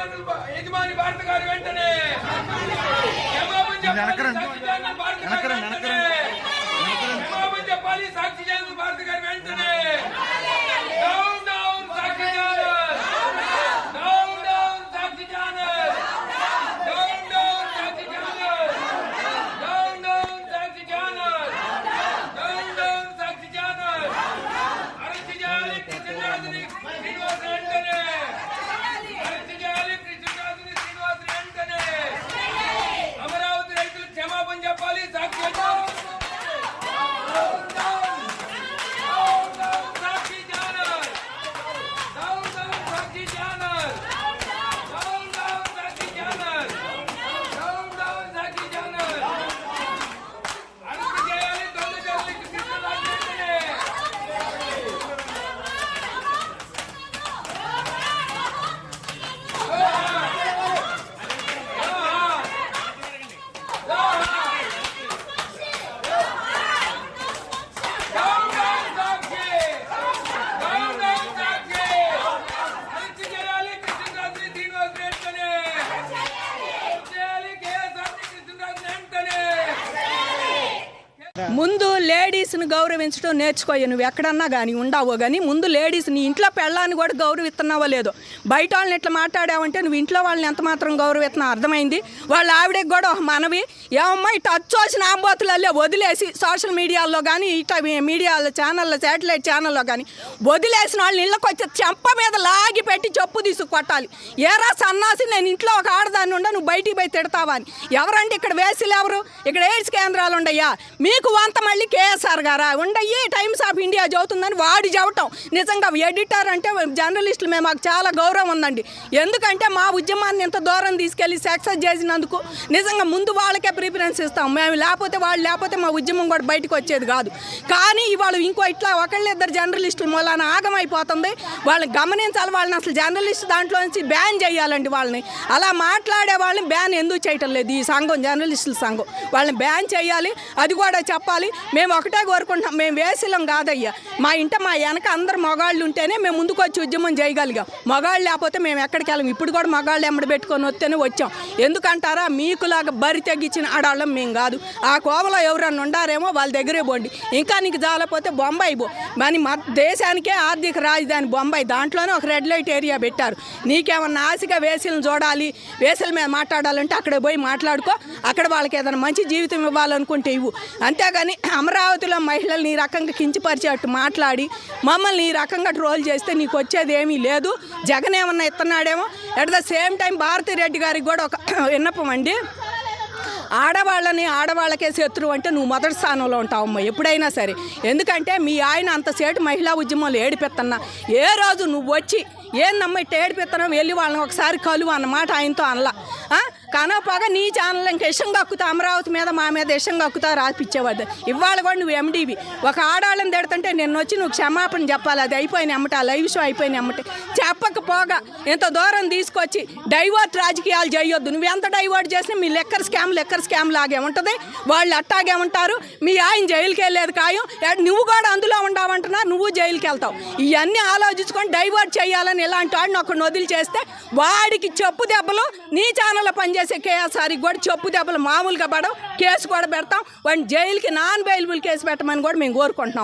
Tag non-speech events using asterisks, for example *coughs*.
Channel బా- యజమాని భారత గారు వెంటనే క్షమాపణ చెప్పాలి వెనకరండి. ముందు లేడీస్ని గౌరవించడం నేర్చుకోయి నువ్వు ఎక్కడన్నా కానీ ఉండవో కానీ ముందు లేడీస్ నీ ఇంట్లో పెళ్ళాన్ని కూడా గౌరవిస్తున్నావో లేదో. బయట వాళ్ళని ఇట్లా మాట్లాడావంటే నువ్వు ఇంట్లో వాళ్ళని ఎంత మాత్రం గౌరవిస్తున్నావు అర్థమైంది? వాళ్ళ ఆవిడకి కూడా ఒక మనవి ఏమమ్మా ఇటు అచ్చోసిన ఆంబోతులల్లే వదిలేసి సోషల్ మీడియాలో కానీ ఇట్లా మీడియాలో ఛానల్లో శాటిలైట్ ఛానల్లో కానీ వదిలేసిన వాళ్ళని ఇళ్ళకి వచ్చి చెంప మీద లాగి పెట్టి చెప్పు తీసు కొట్టాలి. ఏరా సన్నాసి నేను ఇంట్లో ఒక ఆడదాన్ని ఉండ నువ్వు బయటికి పోయి తిడతావా అని. ఎవరండి ఇక్కడ వేసిలు ఎవరు? ఇక్కడ ఎయిడ్స్ కేంద్రాలు ఉండయ్యా మీకు వంత మళ్ళీ కేఎస్ఆర్ గారా? ఉండయ్యి టైమ్స్ ఆఫ్ ఇండియా చదువుతుందని వాడి చదవటం నిజంగా ఎడిటర్ అంటే జర్నలిస్టులు మేము మాకు చాలా గౌరవం ఉందండి. ఎందుకంటే మా ఉద్యమాన్ని ఇంత దూరం తీసుకెళ్ళి సక్సెస్ చేసినందుకు నిజంగా ముందు వాళ్ళకే ప్రిఫరెన్స్ ఇస్తాం. మేము లేకపోతే వాళ్ళు లేకపోతే మా ఉద్యమం కూడా బయటకు వచ్చేది కాదు. కానీ ఇవాళ ఇంకో ఇట్లా ఒకళ్ళిద్దరు జర్నలిస్టుల మూలాన ఆగమైపోతుంది. వాళ్ళని గమనించాలి. వాళ్ళని అసలు జర్నలిస్ట్ దాంట్లో నుంచి బ్యాన్ చేయాలండి వాళ్ళని. అలా మాట్లాడే వాళ్ళని బ్యాన్ ఎందుకు చేయటం లేదు? ఈ సంఘం జర్నలిస్టుల సంఘం. వాళ్ళని బ్యాన్ చేయాలి. అది కూడా చెప్పాలి. మేము ఒకటే కోరుకుంటున్నాం. మేము వేసిలం కాదయ్యా. మా ఇంట మా వెనక అందరు మగాళ్ళు ఉంటేనే మేము ముందుకు వచ్చి ఉద్యమం చేయగలిగాం. మగాళ్ళు లేకపోతే మేము ఎక్కడికి వెళ్ళాం? ఇప్పుడు కూడా మగాళ్ళు ఎమ్మడి పెట్టుకొని వస్తేనే వచ్చాం. ఎందుకంటారా? మీకులాగా బరి తగ్గించిన ఆడాళ్ళం మేము కాదు. ఆ కోవలో ఎవరన్నా ఉండారేమో వాళ్ళ దగ్గరే పోండి. ఇంకా నీకు జాలపోతే బొంబాయి పో. మరి మా దేశానికే ఆర్థిక రాజధాని బొంబాయి. దాంట్లోనే ఒక రెడ్ లైట్ ఏరియా పెట్టారు. నీకేమన్నా ఆశగా వేసలను చూడాలి వేసల మీద మాట్లాడాలంటే అక్కడ పోయి మాట్లాడుకో. అక్కడ వాళ్ళకి ఏదైనా మంచి జీవితం ఇవ్వాలనుకుంటే ఇవ్వు. అంతేగాని అమరావతిలో మహిళలు నీ రకంగా కించిపరిచేట్టు మాట్లాడి మమ్మల్ని ఈ రకంగా ట్రోల్ చేస్తే నీకు వచ్చేది ఏమీ లేదు. జగన్ ఏమన్నా ఇస్తున్నాడేమో. At the same time Bharathi Reddy గారికి కూడా ఒక *coughs* విన్నపం అండి. ఆడవాళ్ళని ఆడవాళ్ళకే శత్రువు అంటే నువ్వు మొదటి స్థానంలో ఉంటావమ్మా ఎప్పుడైనా సరే. ఎందుకంటే మీ ఆయన అంతసేటు మహిళా ఉద్యమంలో ఏడిపెత్తన్నా ఏ రోజు నువ్వు వచ్చి ఏందమ్మా ఇట్ట ఏడిపెత్తనం వెళ్ళి వాళ్ళని ఒకసారి కలువు అన్నమాట ఆయనతో అనలా. కనపాగా నీ ఛానల్ ఇంకా ఇషం కక్కుతా అమరావతి మీద మా మీద ఇషం కక్కుతా రాపిచ్చేవాడు ఇవాళ కూడా నువ్వు ఎండివి ఒక ఆడవాళ్ళని తిడుతుంటే నిన్న వచ్చి నువ్వు క్షమాపణ చెప్పాలి. అది అయిపోయిన అమ్మట లైవ్ షో అయిపోయిన అమ్మట. చెప్పకపోగా ఇంత దూరం తీసుకొచ్చి డైవర్ట్ రాజకీయాలు చేయొద్దు. నువ్వు ఎంత డైవర్ట్ చేసినా మీ లెక్కర్ స్కామ్ లెక్కర్ స్కామ్ లాగే ఉంటుంది. వాళ్ళు అట్టాగే ఉంటారు. మీ ఆయన జైలుకి వెళ్ళేది ఖాయం. నువ్వు కూడా అందులో ఉండవంటున్నా నువ్వు జైలుకి వెళ్తావు. ఇవన్నీ ఆలోచించుకొని డైవర్ట్ చేయాలని ఇలాంటి వాడిని ఒకరిని వదిలి చేస్తే వాడికి చెప్పు దెబ్బలు నీ ఛానల్లో పనిచేసే కేఎస్ఆర్కి కూడా చెప్పు దెబ్బలు మామూలుగా పడవు. కేసు కూడా పెడతాం. వాడిని జైలుకి నాన్ బెయిలబుల్ కేసు పెట్టమని కూడా మేము కోరుకుంటున్నాం.